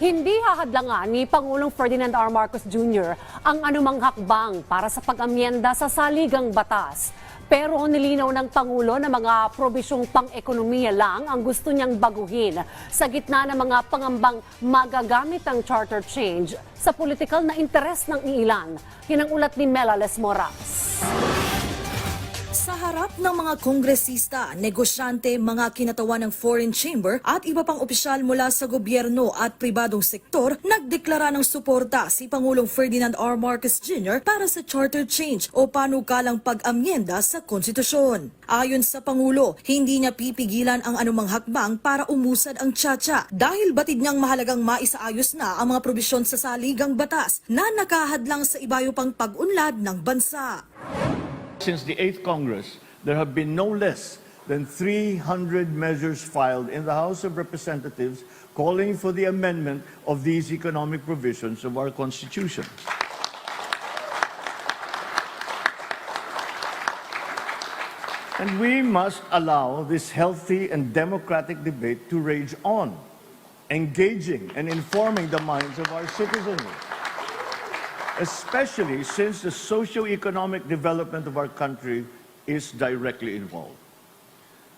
Hindi hahadlangan ni Pangulong Ferdinand R. Marcos Jr. ang anumang hakbang para sa pag-amyenda sa saligang batas. Pero nilinaw ng Pangulo na mga probisyong pang-ekonomiya lang ang gusto niyang baguhin sa gitna ng mga pangambang magagamit ang charter change sa politikal na interes ng ilan. Yan ang ulat ni Mela Lesmoras. Sa harap ng mga kongresista, negosyante, mga kinatawan ng Foreign Chamber at iba pang opisyal mula sa gobyerno at pribadong sektor, nagdeklara ng suporta si Pangulong Ferdinand R. Marcos Jr. para sa charter change o panukalang pag-amyenda sa konstitusyon. Ayon sa Pangulo, hindi niya pipigilan ang anumang hakbang para umusad ang tsatsya dahil batid niyang mahalagang maisaayos na ang mga probisyon sa saligang batas na nakahadlang sa ibayo pang pag-unlad ng bansa. Since the 8th Congress, there have been no less than 300 measures filed in the House of Representatives calling for the amendment of these economic provisions of our Constitution. And we must allow this healthy and democratic debate to rage on, engaging and informing the minds of our citizenry especially since the socio-economic development of our country is directly involved.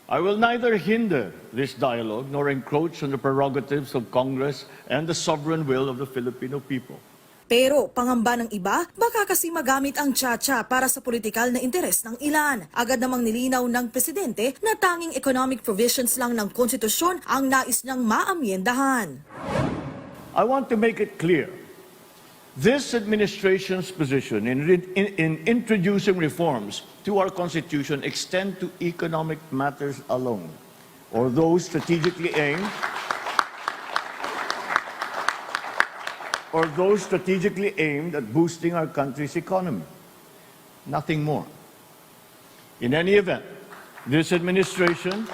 I will neither hinder this dialogue nor encroach on the prerogatives of Congress and the sovereign will of the Filipino people. Pero pangamba ng iba, baka kasi magamit ang tsa-tsa para sa politikal na interes ng ilan. Agad namang nilinaw ng presidente na tanging economic provisions lang ng konstitusyon ang nais niyang maamyendahan. I want to make it clear this administration's position in, in, in introducing reforms to our Constitution extend to economic matters alone, or those strategically aimed or those strategically aimed at boosting our country's economy. Nothing more. In any event, this administration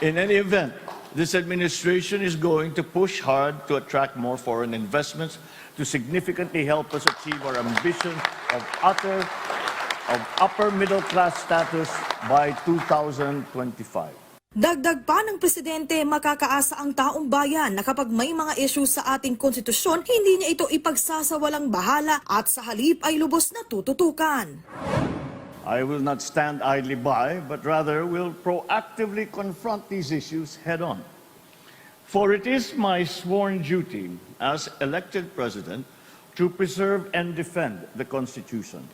in any event, this administration is going to push hard to attract more foreign investments to significantly help us achieve our ambition of utter of upper middle class status by 2025. Dagdag pa ng presidente, makakaasa ang taong bayan na kapag may mga issue sa ating konstitusyon, hindi niya ito ipagsasawalang bahala at sa halip ay lubos na tututukan. I will not stand idly by, but rather will proactively confront these issues head on. For it is my sworn duty as elected president to preserve and defend the Constitution,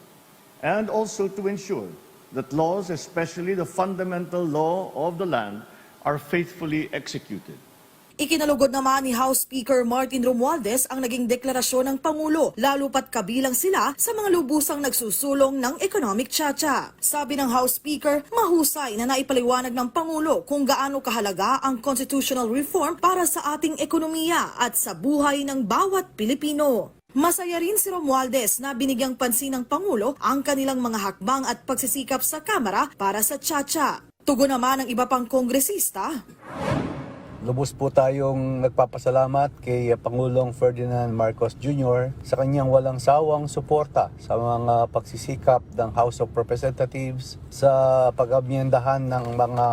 and also to ensure that laws, especially the fundamental law of the land, are faithfully executed. Ikinalugod naman ni House Speaker Martin Romualdez ang naging deklarasyon ng Pangulo, lalo pat kabilang sila sa mga lubusang nagsusulong ng economic tsa-tsa. Sabi ng House Speaker, mahusay na naipaliwanag ng Pangulo kung gaano kahalaga ang constitutional reform para sa ating ekonomiya at sa buhay ng bawat Pilipino. Masaya rin si Romualdez na binigyang pansin ng Pangulo ang kanilang mga hakbang at pagsisikap sa Kamara para sa tsa-tsa. Tugon naman ng iba pang kongresista, Lubos po tayong nagpapasalamat kay Pangulong Ferdinand Marcos Jr. sa kanyang walang sawang suporta sa mga pagsisikap ng House of Representatives sa pag-amyendahan ng mga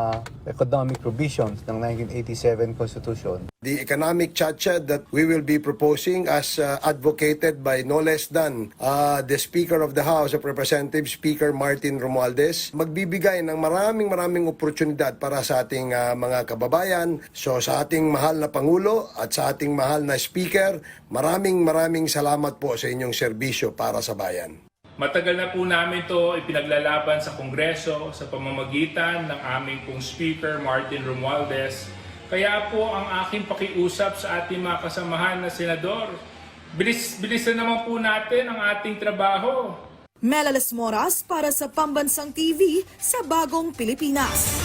economic provisions ng 1987 Constitution. The economic chacha that we will be proposing as uh, advocated by no less than uh, the Speaker of the House of Representatives, Speaker Martin Romualdez, magbibigay ng maraming maraming oportunidad para sa ating uh, mga kababayan. So sa ating mahal na Pangulo at sa ating mahal na Speaker, maraming maraming salamat po sa inyong serbisyo para sa bayan. Matagal na po namin to ipinaglalaban sa Kongreso sa pamamagitan ng aming pong Speaker Martin Romualdez. Kaya po ang aking pakiusap sa ating mga kasamahan na senador, bilis-bilisan naman po natin ang ating trabaho. Melales Moras para sa Pambansang TV sa Bagong Pilipinas.